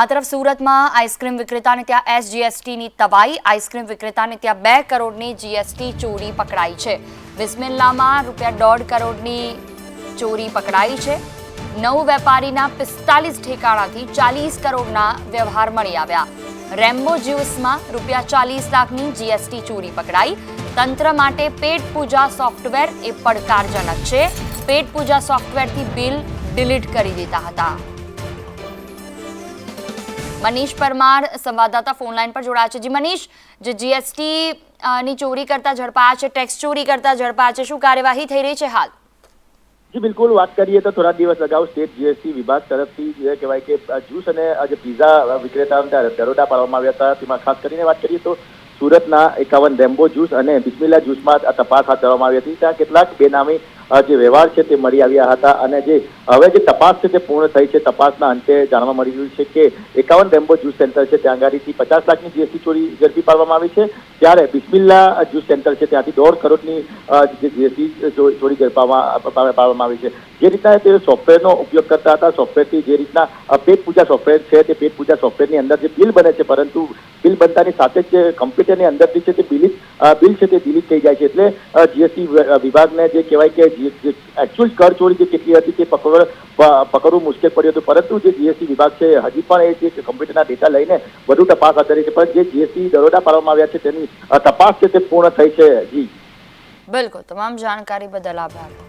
આ તરફ સુરતમાં આઈસ્ક્રીમ વિક્રેતાને ત્યાં એસજીએસટીની તબાઈ આઈસ્ક્રીમ વિક્રેતાને ત્યાં બે કરોડની જીએસટી ચોરી પકડાઈ છે. બિસ્મિલ્લામાં રૂપિયા દોઢ કરોડની ચોરી પકડાઈ છે. નવ વેપારીના પિસ્તાલીસ ઠેકાણાથી ચાલીસ કરોડના વ્યવહાર મળી આવ્યા. રેમ્બો જ્યુસમાં રૂપિયા ચાલીસ લાખની જીએસટી ચોરી પકડાઈ. તંત્ર માટે પેટ પૂજા સોફ્ટવેર એ પડકારજનક છે. પેટ પૂજા સોફ્ટવેરથી બિલ ડિલીટ કરી દીધા હતા. મનીષ પરમાર સંવાદદાતા ફોનલાઈન પર જોડાયા છે. જી મનીષ, જે જીએસટી ની ચોરી કરતા ઝડપાયા છે, ટેક્સ ચોરી કરતા ઝડપાયા છે, શું કાર્યવાહી થઈ રહી છે હાલ? જી, બિલકુલ, વાત કરીએ તો થોડા દિવસ અગાઉ સ્ટેટ જીએસટી વિભાગ તરફથી જે કહેવાય કે જ્યુસ અને જે પીઝા વિક્રેતા દરોડા પાડવામાં આવ્યા હતા. તેમાં ખાસ કરીને વાત કરીએ તો સુરતના એકાવન રેમ્બો જ્યુસ અને બિસ્મિલા જ્યુસમાં તપાસ હાથ ધરવામાં આવી હતી. ત્યાં કેટલાક બેનામી જે વ્યવહાર છે તે મળી આવ્યા હતા અને જે હવે જે તપાસ છે તે પૂર્ણ થઈ છે. તપાસના અંતે જાણવા મળી રહ્યું છે કે એકાવન રેમ્બો જ્યુસ સેન્ટર છે. ત્યાં આગળથી પચાસ લાખની જીએસટી ચોરી ઝડપી પાડવામાં આવી છે. ત્યારે બિસ્મિલ્લા જ્યુસ સેન્ટર છે. ત્યાંથી દોઢ કરોડની જીએસટી ચોરી પાડવામાં આવી છે. જે રીતના તે સોફ્ટવેરનો ઉપયોગ કરતા હતા, સોફ્ટવેરથી જે રીતના પેટ પૂજા સોફ્ટવેર છે તે પેટ પૂજા સોફ્ટવેરની અંદર જે બિલ બને છે, પરંતુ બિલ બનતાની સાથે જ જે કમ્પ્યુટરની અંદરથી છે તે બિલ બિલ છે તે ડિલીટ થઈ જાય છે એટલે જીએસટી વિભાગને જે કહેવાય કે એકચ્યુઅલ કર ચોરી જે કેટલી હતી તે પકડ પકડવું મુશ્કેલ પડ્યું હતું. પરંતુ જે જીએસટી વિભાગ છે, હજી પણ એ જે કમ્પ્યુટરના ડેટા લઈને વધુ તપાસ હાથ ધરી છે. પણ જે જીએસટી દરોડા પાડવામાં આવ્યા છે તેની તપાસ છે તે પૂર્ણ થઈ છે. જી. બિલકુલ. તમામ જાણકારી બદલ આભાર.